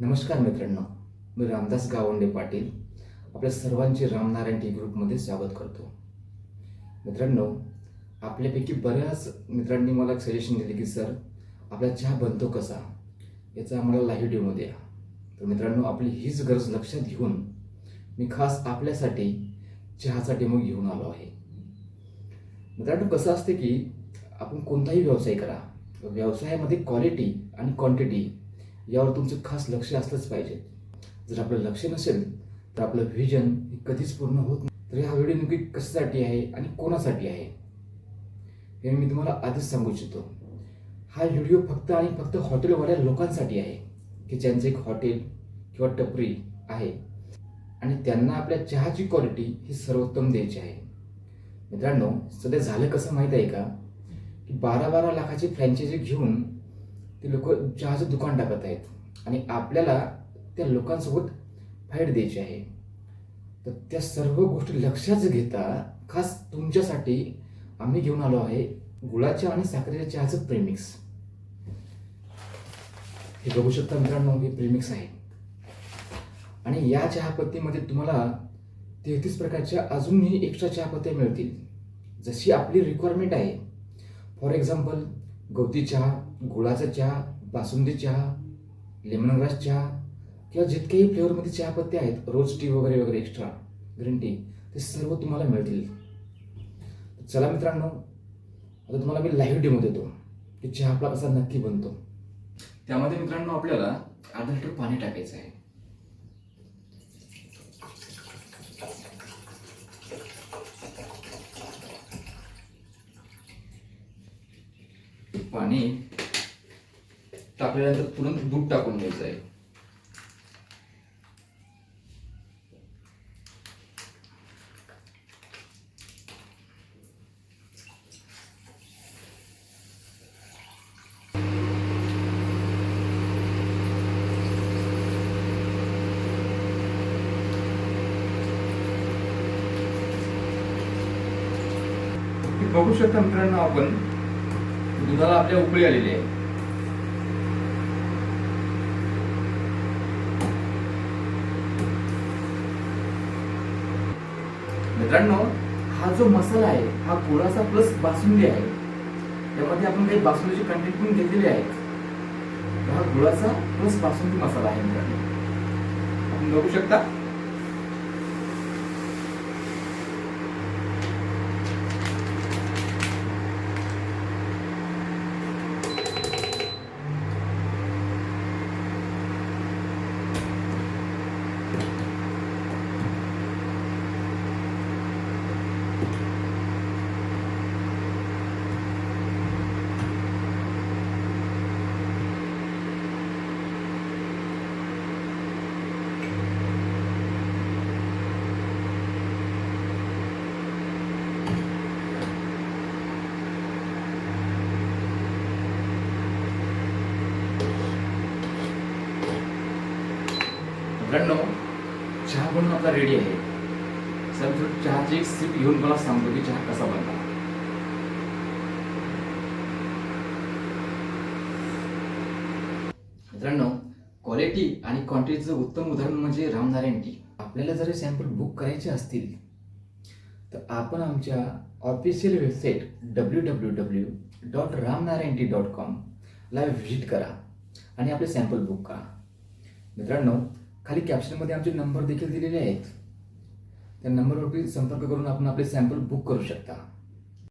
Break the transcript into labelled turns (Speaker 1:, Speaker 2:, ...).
Speaker 1: नमस्कार मित्रांनो मी रामदास गावंडे पाटील. आपल्या सर्वांचे रामनारायण टी ग्रुपमध्ये स्वागत करतो. मित्रांनो आपल्यापैकी बऱ्याच मित्रांनी मला सजेशन दिले की सर आपला चहा बनतो कसा? याचा आम्हाला लाईव्ह डेमो द्या. तर मित्रांनो आपली हीच गरज लक्षात घेऊन मी खास आपल्यासाठी चहाचा डेमो घेऊन आलो आहे. मित्रांनो कसं असते की आपण कोणताही व्यवसाय करा. व्यवसायामध्ये क्वालिटी आणि क्वांटिटी यावर तुमचं खास लक्ष असलंच पाहिजे. जर आपलं लक्ष नसेल तर आपलं व्हिजन हे कधीच पूर्ण होत नाही. तर हा व्हिडिओ नेमकी कशासाठी आहे आणि कोणासाठी आहे? हे मी तुम्हाला आधीच सांगू इच्छितो. हा व्हिडिओ फक्त आणि फक्त हॉटेलवाल्या लोकांसाठी आहे की ज्यांचं एक हॉटेल किंवा टपरी आहे. आणि त्यांना आपल्या चहाची क्वालिटी ही सर्वोत्तम द्यायची आहे. मित्रांनो सध्या झालं कसं माहीत आहे का? की बारा बारा लाखाची फ्रँचायझी घेऊन ते लोक चहाचं दुकान टाकत आहेत. आणि आपल्याला त्या लोकांसोबत फाईट द्यायची आहे. तर त्या सर्व गोष्टी लक्षात घेता खास तुमच्यासाठी आम्ही घेऊन आलो आहे गुळाच्या आणि साखरेच्या चहाचं प्रेमिक्स हे बघू शकता मित्रांनो हे प्रेमिक्स आहे. आणि या चहापत्तीमध्ये तुम्हाला तेहतीस प्रकारच्या अजूनही एक्स्ट्रा चहापत्त्या मिळतील. जशी आपली रिक्वायरमेंट आहे. फॉर एक्झाम्पल गवती चहा गुळाचा चहा बासुंदी चहा लेमनग्रास चहा किंवा जितकेही फ्लेवरमध्ये चहापत्ते आहेत रोज टी वगैरे वगैरे एक्स्ट्रा ग्रीन टी ते सर्व तुम्हाला मिळतील. चला मित्रांनो आता तुम्हाला मी लाईव्ह डेमो देतो की चहा आपला कसा नक्की बनतो. त्यामध्ये मित्रांनो आपल्याला अर्धा लिटर पाणी टाकायचं आहे. पाणी टाकल्यानंतर तुरंत दूध टाकून घ्यायचं आहे. बघू शकता मित्रांनो आपण दुधाला आपल्या उकळी आलेली आहे. मित्रांनो हा जो मसाला आहे हा गुळाचा प्लस बासुंदी आहे. त्यामध्ये आपण काही बासुंदीचे कंटेंट पण घेतलेले आहेत हा गुळाचा प्लस बासुंदी मसाला आहे मित्रांनो. आपण बघू शकता. मित्रांनो चहा बनून आपला रेडी आहे. सर थोडी चहाची एक सिप घेऊन मला सांगतो की चहा कसा बनला. मित्रांनो क्वालिटी आणि क्वांटिटीचं उत्तम उदाहरण म्हणजे रामनारायण टी आपल्याला जर सॅम्पल बुक करायचे असतील तर आपण आमच्या official website W W W dot Ramnarayan T dot कॉमला visit करा आणि आपले सॅम्पल बुक करा. मित्रांनो खाली कॅप्शनमध्ये आमचे नंबर देखील दिलेले आहेत. त्या नंबरवरती संपर्क करून आपण आपले सॅम्पल बुक करू शकता.